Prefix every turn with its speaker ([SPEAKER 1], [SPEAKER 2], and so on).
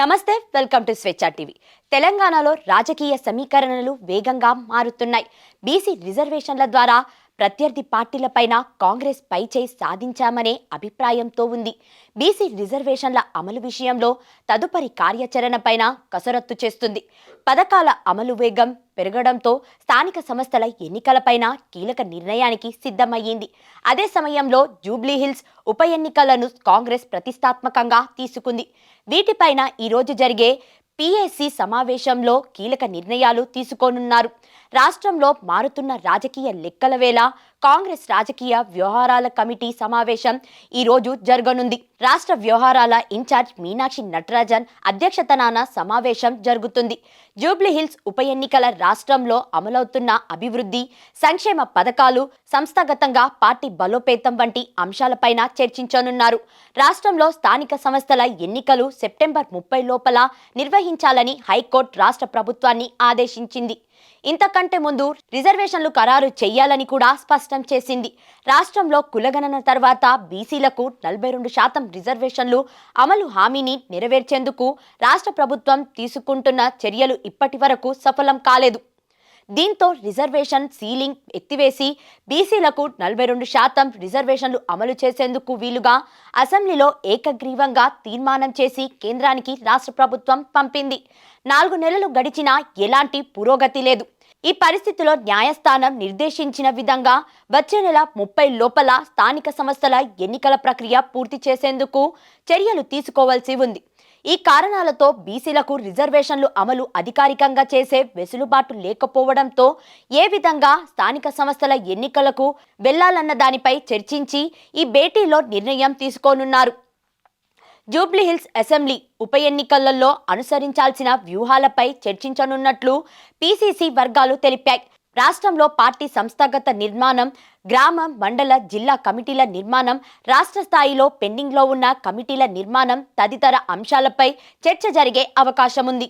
[SPEAKER 1] నమస్తే welcome to స్వేచ్ఛ TV. తెలంగాణలో రాజకీయ సమీకరణలు వేగంగా మారుతున్నాయి. బీసీ రిజర్వేషన్ల ద్వారా ప్రత్యర్థి పార్టీలపైన కాంగ్రెస్ పైచేయి సాధించామనే అభిప్రాయంతో ఉంది. బీసీ రిజర్వేషన్ల అమలు విషయంలో తదుపరి కార్యాచరణపైన కసరత్తు చేస్తుంది. పథకాల అమలు వేగం పెరగడంతో స్థానిక సంస్థల ఎన్నికలపైన కీలక నిర్ణయానికి సిద్ధమయ్యింది. అదే సమయంలో జూబ్లీహిల్స్ ఉప ఎన్నికలను కాంగ్రెస్ ప్రతిష్టాత్మకంగా తీసుకుంది. వీటిపైన ఈరోజు జరిగే పిఎస్సి సమావేశంలో కీలక నిర్ణయాలు తీసుకోనున్నారు. రాష్ట్రంలో మారుతున్న రాజకీయ లెక్కల వేళ కాంగ్రెస్ రాజకీయ వ్యవహారాల కమిటీ సమావేశం ఈరోజు జరగనుంది. రాష్ట్ర వ్యవహారాల ఇన్ఛార్జ్ మీనాక్షి నటరాజన్ అధ్యక్షతనాన సమావేశం జరుగుతుంది. జూబ్లీహిల్స్ ఉప ఎన్నికల రాష్ట్రంలో అమలవుతున్న అభివృద్ధి సంక్షేమ పథకాలు సంస్థాగతంగా పార్టీ బలోపేతం వంటి అంశాలపైన చర్చించనున్నారు. రాష్ట్రంలో స్థానిక సంస్థల ఎన్నికలు సెప్టెంబర్ ముప్పై లోపల నిర్వహించాలని హైకోర్టు రాష్ట్ర ప్రభుత్వాన్ని ఆదేశించింది. ఇంతకంటే ముందు రిజర్వేషన్లు ఖరారు చేయాలని కూడా స్పష్టం చేసింది. రాష్ట్రంలో కులగణన తర్వాత బీసీలకు నలభై రెండు శాతం రిజర్వేషన్లు అమలు హామీని నెరవేర్చేందుకు రాష్ట్ర ప్రభుత్వం తీసుకుంటున్న చర్యలు ఇప్పటి వరకు సఫలం కాలేదు. దీంతో రిజర్వేషన్ సీలింగ్ ఎత్తివేసి బీసీలకు నలభై రెండు శాతం రిజర్వేషన్లు అమలు చేసేందుకు వీలుగా అసెంబ్లీలో ఏకగ్రీవంగా తీర్మానం చేసి కేంద్రానికి రాష్ట్ర ప్రభుత్వం పంపింది. నాలుగు నెలలు గడిచినా ఎలాంటి పురోగతి లేదు. ఈ పరిస్థితిలో న్యాయస్థానం నిర్దేశించిన విధంగా వచ్చే నెల ముప్పై లోపల స్థానిక సంస్థల ఎన్నికల ప్రక్రియ పూర్తి చేసేందుకు చర్యలు తీసుకోవాల్సి ఉంది. ఈ కారణాలతో బీసీలకు రిజర్వేషన్లు అమలు అధికారికంగా చేసే వెసులుబాటు లేకపోవడంతో ఏ విధంగా స్థానిక సంస్థల ఎన్నికలకు వెళ్ళాలన్న దానిపై చర్చించి ఈ భేటీలో నిర్ణయం తీసుకోనున్నారు. జూబ్లీహిల్స్ అసెంబ్లీ ఉప ఎన్నికలలో అనుసరించాల్సిన వ్యూహాలపై చర్చించనున్నట్లు పీసీసీ వర్గాలు తెలిపాయి. రాష్ట్రంలో పార్టీ సంస్థాగత నిర్మాణం గ్రామ మండల జిల్లా కమిటీల నిర్మాణం రాష్ట్ర స్థాయిలో పెండింగ్లో ఉన్న కమిటీల నిర్మాణం తదితర అంశాలపై చర్చ జరిగే అవకాశం ఉంది